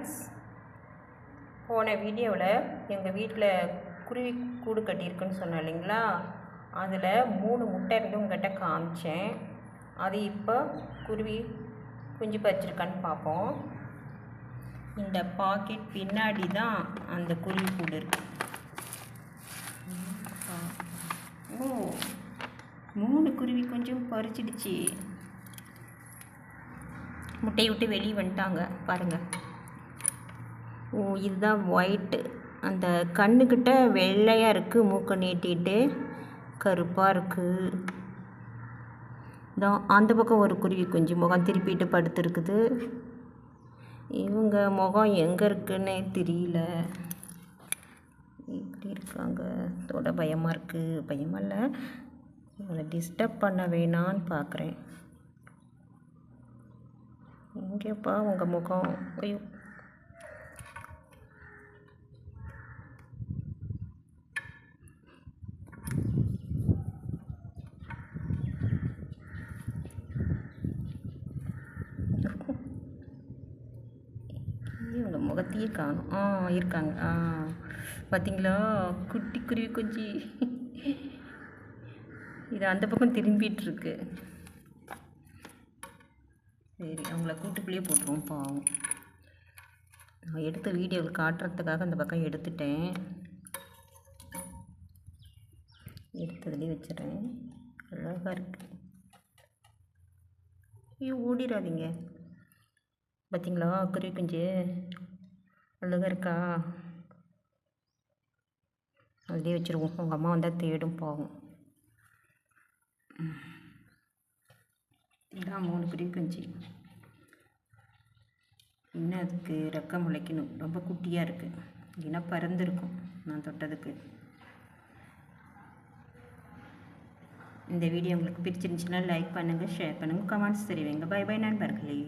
Friends போன வீடியோவில் எங்கள் வீட்டில் குருவி கூடு கட்டியிருக்குன்னு சொன்னேன் இல்லைங்களா? அதில் மூணு முட்டை இருந்து உங்கள்கிட்ட காமிச்சேன். அது இப்போ குருவி குஞ்சு பறிச்சிருக்கான்னு பார்ப்போம் இந்த பாக்கெட் பின்னாடி தான் அந்த குருவி கூடு இருக்கு. ஓ மூணு குருவி கொஞ்சம் பறிச்சிடுச்சு. முட்டையை விட்டு வெளியே வந்துட்டாங்க. பாருங்கள் ஓ இதுதான் ஒயிட்டு அந்த கண்ணுக்கிட்ட வெள்ளையாக இருக்குது மூக்கை நீட்டிட்டு. கருப்பாக இருக்குது தான் அந்த பக்கம் ஒரு குருவி குஞ்சு முகம் திருப்பிட்டு படுத்துருக்குது. இவங்க முகம் எங்கே இருக்குன்னே தெரியல. இப்படி இருக்காங்க? தொட பயமாக இருக்குது பயமாக இல்லை. இவங்களை டிஸ்டர்ப் பண்ண வேணான்னு பார்க்குறேன் எங்கேப்பா உங்கள் முகம். ஐயோ. இவங்க முகத்தையே காணும். ஆ இருக்காங்க. ஆ பார்த்தீங்களா குட்டி குருவி குஞ்சு. இது அந்த பக்கம் திரும்பிட்டு இருக்கு சரி அவங்கள கூட்டுக்குள்ளேயே போட்டுருவோம் பாவம். நான் எடுத்த வீடியோவில் காட்டுறதுக்காக அந்த பக்கம் எடுத்துட்டேன். எடுத்ததுலேயே வச்சிடுறேன். அழகாக இருக்குது ஐயோ ஓடிடாதீங்க பார்த்தீங்களா குருவி குஞ்சு அழகாக இருக்கா? அதுலேயே வச்சுருவோம். உங்கள் அம்மா வந்தால் தேடும் போகும் இதான் மூணு குருவி குஞ்சு இன்னும் அதுக்கு? ரெக்கம் முளைக்கணும். ரொம்ப குட்டியாக இருக்குது இல்லைன்னா பறந்துருக்கும். நான் தொட்டதுக்கு. இந்த வீடியோ உங்களுக்கு பிடிச்சிருந்துச்சுன்னா லைக் பண்ணுங்கள் ஷேர் பண்ணுங்கள் கமெண்ட்ஸ் தெரிவிங்க. பை பை நண்பர்களே.